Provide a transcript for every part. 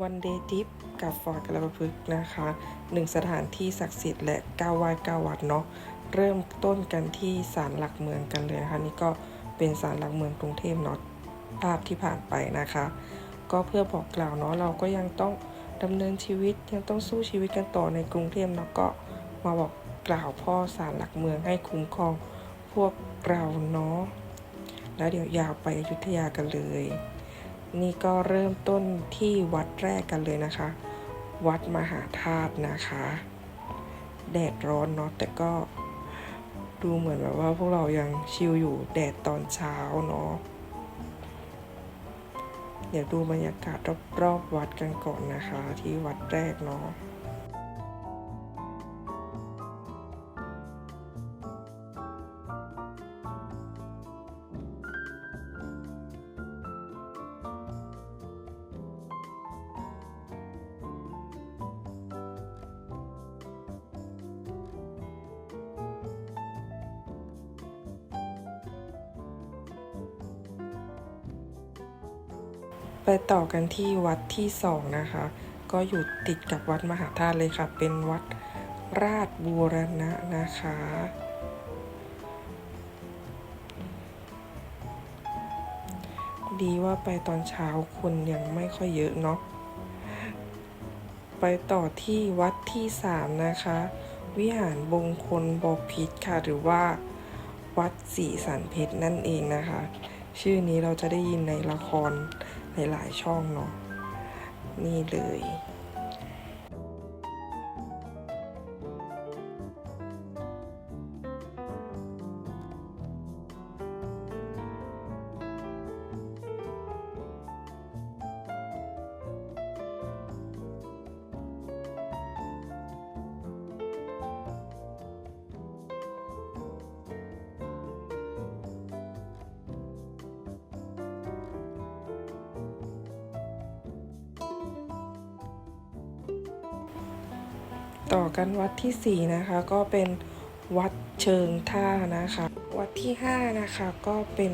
วันเดย์ทิปกับฟอร์ดกระปพึกนะคะหนึ่งสถานที่ศักดิ์สิทธิ์และก้าวไหว้ก้าววัดเนาะเริ่มต้นกันที่ศาลหลักเมืองกันเลยนะคะนี่ก็เป็นศาลหลักเมืองกรุงเทพเนาะภาพที่ผ่านไปนะคะ ก็เพื่อบอกกล่าวเนาะเราก็ยังต้องดำเนินชีวิตยังต้องสู้ชีวิตกันต่อในกรุงเทพเนาะก็มาบอกกล่าวพ่อศาลหลักเมืองให้คุ้มครองพวกเราเนาะแล้วเดี๋ยวยาวไปอยุธยากันเลย นี่ก็เริ่มต้นที่วัดแรกกันเลยนะคะ วัดมหาธาตุนะคะ แดดร้อนเนาะแต่ก็ดูเหมือนแบบว่าพวกเรายังชิลอยู่แดดตอนเช้าเนาะเดี๋ยวดูบรรยากาศรอบๆวัดกันก่อนนะคะ ที่วัดแรกเนาะ ไปต่อกันที่วัดที่สองนะคะ ก็อยู่ติดกับวัดมหาธาตุเลยค่ะ เป็นวัดราชบูรณะนะคะ ดีว่าไปตอนเช้าคนยังไม่ค่อยเยอะเนาะไปต่อที่วัดที่สามนะคะ วิหารบงคลบพิษค่ะ หรือว่าวัดศรีสันเพชรนั่นเองนะคะ ชื่อนี้เราจะได้ยินในละคร หลายๆช่องเนาะนี่เลย ต่อกันวัดที่ 4 นะคะ ก็เป็นวัดเชิงท่านะคะ วัดที่ 5 นะคะก็เป็น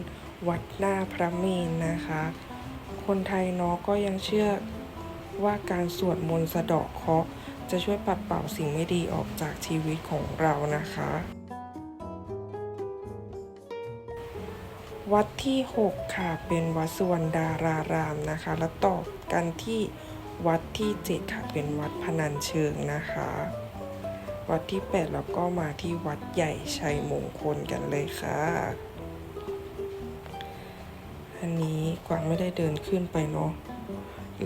วัดหน้าพระเมรุนะคะ คนไทยเนาะก็ยังเชื่อว่าการสวดมนต์สะเดาะเคราะห์จะช่วยปัดเป่าสิ่งไม่ดีออกจากชีวิตของเรานะคะ วัดที่ 6 ค่ะเป็นวัดสุวรรณดารารามนะคะ แล้วต่อกันที่ วัดที่ 7 ค่ะ เป็นวัดพนัญเชิงนะคะ วัดที่ 8 แล้วก็มาที่วัดใหญ่ชัยมงคลกันเลยค่ะ อันนี้กวางไม่ได้เดินขึ้นไปเนาะ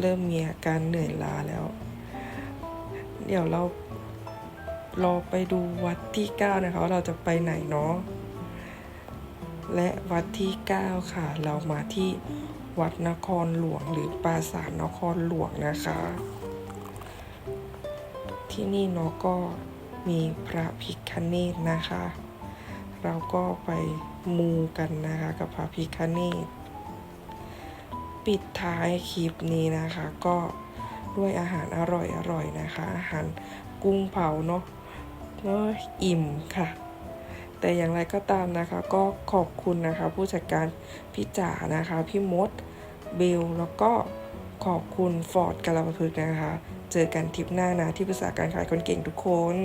เริ่มมีอาการเหนื่อยล้าแล้ว เดี๋ยวเรารอไปดูวัดที่ 9 นะคะว่าเราจะไปไหนเนาะ และวัดที่ 9 ค่ะ เรามาที่ วัดนครหลวงหรือปราสาทนครหลวงนะคะ ที่นี่เนาะก็มีพระพิคเนตนะคะ เราก็ไปมูกันนะคะกับพระพิคเนตปิดท้ายคลิปนี้นะคะก็ด้วยอาหารอร่อยๆนะคะ อาหารกุ้งเผาเนาะก็อิ่มค่ะ แต่อย่างไรก็ตามนะคะ ก็ขอบคุณนะคะ ผู้จัดการพี่จ๋านะคะ พี่มดเบลแล้วก็ขอบคุณฟอร์ดกาลาพึกษ์นะคะ เจอกันทริปหน้านะที่ปรึกษาการขายคนเก่งทุกคน